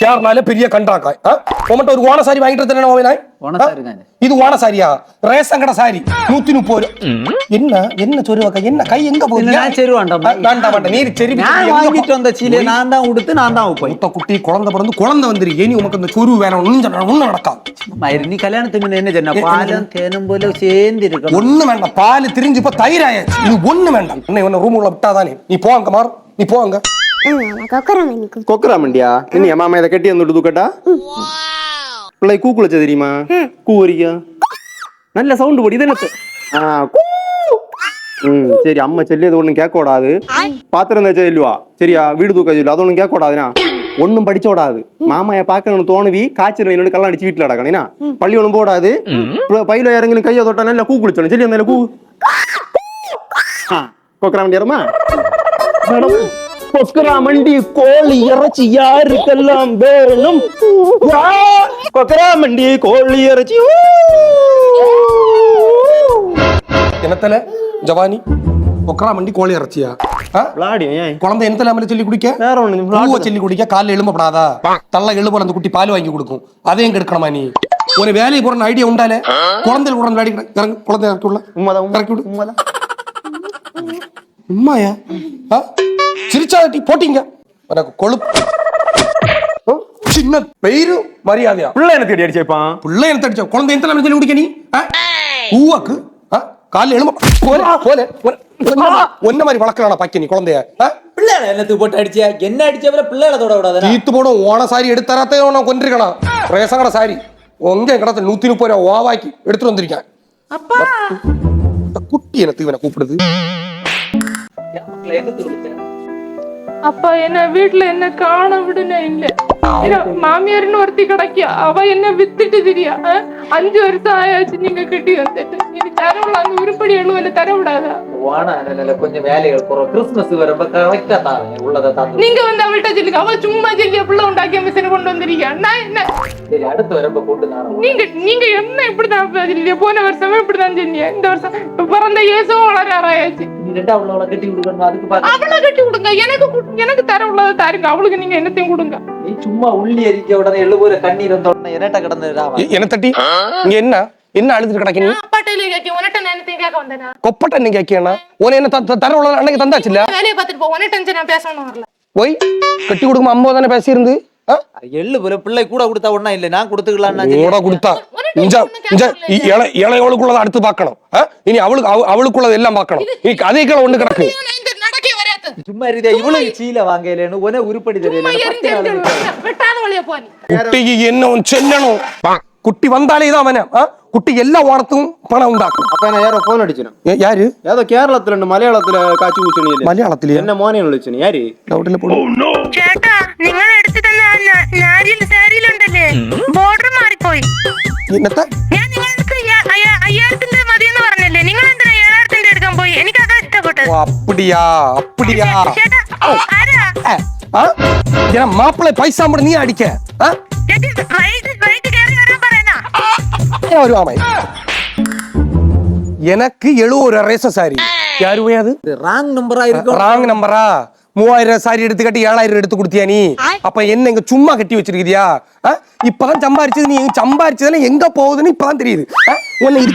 கேரளால பெரிய கண்டாக்காய் உமட்ட ஒரு ஓன சாரி வாங்கிட்டு தானே. ஓவினாய். இது ஓன சாரியா ரேஷன் கடை சாரி. நூத்தி முப்பது என்ன? என்ன சொருவாக்கா என்ன? கை எங்க போகுது? நான் செரு வேண்டாம். வேண்டாம் வேண்டாம் நீர் செருவி நான் வாங்கிட்டு வந்த சீலை நான் தான் உடுத்து நான் தான் வைப்பேன் மூத்த குட்டி குழந்தை பிறந்து குழந்தை வந்துரு. இனி உனக்கு இந்த சொரு வேணும். ஒன்னும் ஒன்னும் நடக்காது. மயிறு நீ கல்யாணத்துக்கு முன்ன என்ன சொன்ன? பாலும் தேனும் போல சேர்ந்து இருக்கணும். ஒண்ணு வேண்டாம். பால் திரிஞ்சு இப்ப தயிராயாச்சு. இது ஒண்ணு வேண்டாம். என்ன இவன ரூம் உள்ள விட்டாதானே. நீ போங்க மாறு. நீ போங்க. கொக்கரமணிக்கு கொக்குறாமண்டியா என்ன மாமா இதை கட்டி வந்து தூக்கட்டா? பிள்ளை கூக்குளச்ச தெரியுமா? கூவரிக்கா நல்ல சவுண்ட் போடி இது என்ன ஆ, கூ. ம் சரி அம்மா சொல்லி அது ஒண்ணும் கேட்க கூடாது பாத்திரம் தேய்ச்ச சொல்லுவா சரியா வீடு தூக்க சொல்லு அது ஒண்ணும் கேட்க கூடாதுனா ஒண்ணும் படிச்ச கூடாது மாமாய பாக்கணும்னு தோணுவி காய்ச்சல் என்னோட கல்யாணம் அடிச்சு வீட்டுல அடக்கணினா பள்ளி ஒண்ணும் போடாது. பையில இறங்கி கையை தொட்டா நல்லா கூ குளிச்சணும். சரி அந்த கூ. கொக்குறாமண்டியாரமா கொக்கராமண்டி கோழி இறைச்சி யாருக்கெல்லாம் வேணும்! கொக்கராமண்டி கோழி இறைச்சி! என்னத்தல ஜவானி? ஒக்கரா மண்டி கோழி இறைச்சியா? குழந்தை மேல சொல்லி குடிக்க? வேற ஒண்ணு பூவை சொல்லி குடிக்க காலைல எழும்பப்படாதா? தள்ள எழுபல அந்த குட்டி பால் வாங்கி கொடுக்கும். அதையும் கெடுக்கணுமா நீ? ஒரு வேலையை போற ஐடியா உண்டாலே குழந்தைகள் கூட விளையாடி இறங்கு குழந்தை இறக்கி விடல உண்மைதான் உண்மை. இறக்கி விடு. உண்மைதான். உண்மையா? ஆ? சிரிச்சாட்டி போட்டீங்க. எனக்கு கொழுப்பு? சின்ன பெயிரு மரியாதையா? பிள்ளை என்ன தேடி அடிச்சேப்பான் பிள்ளை என்ன தடிச்ச குழந்தை எந்த சொல்லி குடிக்க நீ? ஆ? காலைல எழும்ப போல போல ஒன்ன மாதிரி வளர்க்கறானா பாக்க நீ குழந்தைய? ஆ? பிள்ளை என்னத்துக்கு போட்டு அடிச்சியா? என்ன அடிச்சவரை பிள்ளைகளை தொட கூடாது தீத்து போடும் ஓன சாரி எடுத்தராத்தே உன கொண்டிருக்கலாம் ரேசங்கட சாரி. உங்க கடத்த நூத்தி முப்பது ரூபா ஓவாக்கி எடுத்துட்டு வந்திருக்கேன். குட்டி எனக்கு இவனை கூப்பிடுது? அப்பா என்ன வீட்டுல என்ன காண விடுன இல்ல. மாமியார்னு ஒருத்தி கிடைக்கியா? அவ என்ன வித்துட்டு திரியா? அஞ்சு வருஷம் ஆயாச்சு நீங்க கட்டி வந்துட்டு. இது தரவில்ல அந்த உருப்படி எழுவல தர விடாதா? வானா நல்ல கொஞ்சம் வேலைகள் குறோம் கிறிஸ்துமஸ் வரப்ப கரெக்டா தாரேன் உள்ளதை தாந்து நீங்க வந்து அவள்கிட்ட சொல்லுங்க. அவ சும்மா சொல்லி புள்ள உண்டாக்கிய மிஷின் கொண்டு வந்திருக்கியா நான் என்ன? சரி அடுத்து வரப்ப கூட்டு தாரேன் நீங்க நீங்க என்ன இப்படிதான் சொல்லிய போன வருஷமே இப்படிதான் சொன்னீங்க. இந்த வருஷம் பிறந்த இயேசுவும் வளராராயாச்சு அவ்வளோ கட்டி விடுக்கணும் அதுக்கு பாத்து. அவளை கட்டி கொடுங்க. எனக்கு எனக்கு தர உள்ளதை தாருங்க. அவளுக்கு நீங்க என்னத்தையும் கொடுங்க. நீ சும்மா உள்ளி எரிக்க உடனே எழுபூர கண்ணீர் வந்த உடனே என்னட்ட கிடந்துடா என்ன தட்டி? இங்க என்ன? என்ன அழுதுட்டு கிடக்க நீ அப்பாட்டையில கேட்க உனட்ட நேரத்தையும் கேட்க வந்தேனா? கொப்பட்ட என்ன கேக்கியனா உன என்ன தர உள்ள அன்னைக்கு தந்தாச்சு இல்ல வேலையை பார்த்துட்டு போ. உன டென்ஷன் நான் பேசணும் வரல. போய் கட்டி கொடுக்கும் அம்மா தானே பேசியிருந்து? ஆ? எள்ளு போல பிள்ளை கூட கொடுத்தா ஒண்ணா இல்ல? நான் கொடுத்துக்கலாம்னு கூட கொடுத்தா. இஞ்ச இஞ்ச இளை இளையவளுக்குள்ளத அடுத்து பார்க்கணும்? இனி அவளுக்கு அவ- அவளுக்குள்ளது எல்லாம் பார்க்கணும். நீ அதே கீழே ஒண்ணு கிடக்கு. சும்மா இருதே இவ்வளவு சீல வாங்கலன்னு உன உருப்படி தெரியல. நீ. குட்டிக்கு என்ன செல்லணும்? കുട്ടി വന്താലേ ഇതാ മനം കുട്ടി എല്ലാ ഓണത്തും പണം ഉണ്ടാക്കും. അപ്പൊ ഫോൺ അടിച്ചു ഏതോ കേരളത്തിലുണ്ട് മലയാളത്തിൽ കാച്ചു കൂച്ചണിയില്ല മലയാളത്തിൽ? എന്നെ മോനെ oh, ചേട്ടാ നിങ്ങൾ സാരിയിലുണ്ടല്ലേ? ബോർഡർ ഞാൻ മതിയെന്ന് പറഞ്ഞല്ലേ? നിങ്ങൾ പോയി? അപ്പടിയാ മാപ്പിളെ പൈസ നീ അടിക്കേ. ഞാൻ ഒരു ആമ எனக்கு எழுபது ரேச சாரி யாரு போய் அது இது ராங் நம்பரா இருக்கும் ராங் நம்பரா மூவாயிரம் சாரி எடுத்து கட்டி ஏழாயிரம் எடுத்து கொடுத்தியா நீ அப்ப என்ன இங்க சும்மா கட்டி வச்சிருக்கிறியா ஆ? இப்பதான் சம்பாரிச்சது நீ சம்பாரிச்சதுல எங்க போகுதுன்னு இப்பதான் தெரியுது ஆ? உன்னை இது